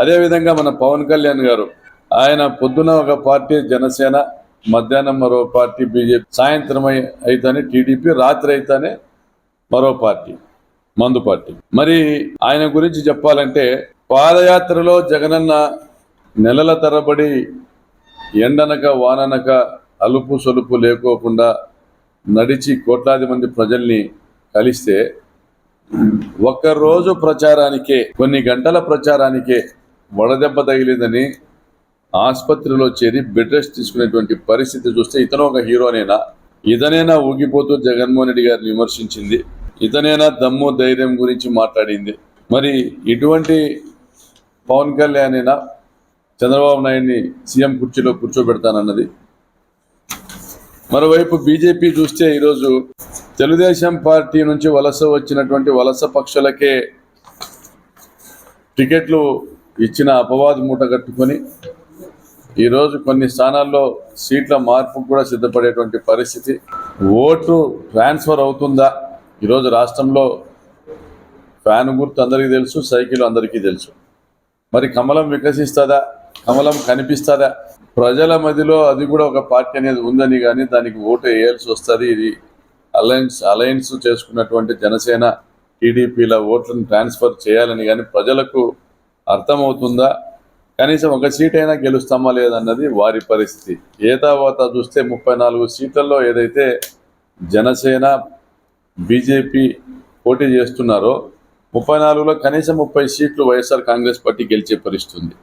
అదేవిధంగా మన పవన్ కళ్యాణ్ గారు ఆయన పొద్దున ఒక పార్టీ జనసేన మధ్యాహ్నం మరో పార్టీ బీజేపీ సాయంత్రం అయితేనే టీడీపీ రాత్రి అయితేనే మరో పార్టీ మందు పార్టీ. మరి ఆయన గురించి చెప్పాలంటే పాదయాత్రలో జగనన్న నెలల తరబడి ఎండనక వాననక అలుపు సొలుపు లేకోకుండా నడిచి కోట్లాది మంది ప్రజల్ని కలిస్తే ఒక్కరోజు ప్రచారానికే కొన్ని గంటల ప్రచారానికే వడదెబ్బ తగిలిందని ఆసుపత్రిలో చేరి బెడ్ రెస్ట్ తీసుకునేటువంటి పరిస్థితి చూస్తే ఇతను ఒక హీరోనేనా ఇతనేనా ఊగిపోతూ జగన్మోహన్ రెడ్డి గారిని విమర్శించింది. ఇతనేనా దమ్ము ధైర్యం గురించి మాట్లాడింది. మరి ఇటువంటి పవన్ కళ్యాణేనా? చంద్రబాబు నాయుడిని సీఎం కుర్చీలో కూర్చోబెడతానన్నది. మరోవైపు బీజేపీ చూస్తే ఈరోజు తెలుగుదేశం పార్టీ నుంచి వలస వచ్చినటువంటి వలస పక్షులకే టికెట్లు ఇచ్చిన అపవాదు మూట కట్టుకొని ఈరోజు కొన్ని స్థానాల్లో సీట్ల మార్పుకు కూడా సిద్ధపడేటువంటి పరిస్థితి. ఓటు ట్రాన్స్ఫర్ అవుతుందా? ఈరోజు రాష్ట్రంలో ఫ్యాన్ గుర్తు అందరికీ తెలుసు సైకిల్ అందరికీ తెలుసు. మరి కమలం వికసిస్తుందా? కమలం కనిపిస్తుందా? ప్రజల మధ్యలో అది కూడా ఒక పార్టీ అనేది ఉందని కానీ దానికి ఓటు వేయాల్సి వస్తుంది. ఇది అలయన్స్ అలయన్స్ చేసుకున్నటువంటి జనసేన టీడీపీల ఓట్లను ట్రాన్స్ఫర్ చేయాలని కానీ ప్రజలకు అర్థమవుతుందా? కనీసం ఒక సీట్ అయినా గెలుస్తామా లేదన్నది వారి పరిస్థితి. ఏ చూస్తే ముప్పై నాలుగు సీట్లలో ఏదైతే జనసేన బీజేపీ పోటీ చేస్తున్నారో ముప్పై నాలుగులో కనీసం ముప్పై సీట్లు వైఎస్ఆర్ కాంగ్రెస్ పార్టీ గెలిచే పరిస్థితి ఉంది.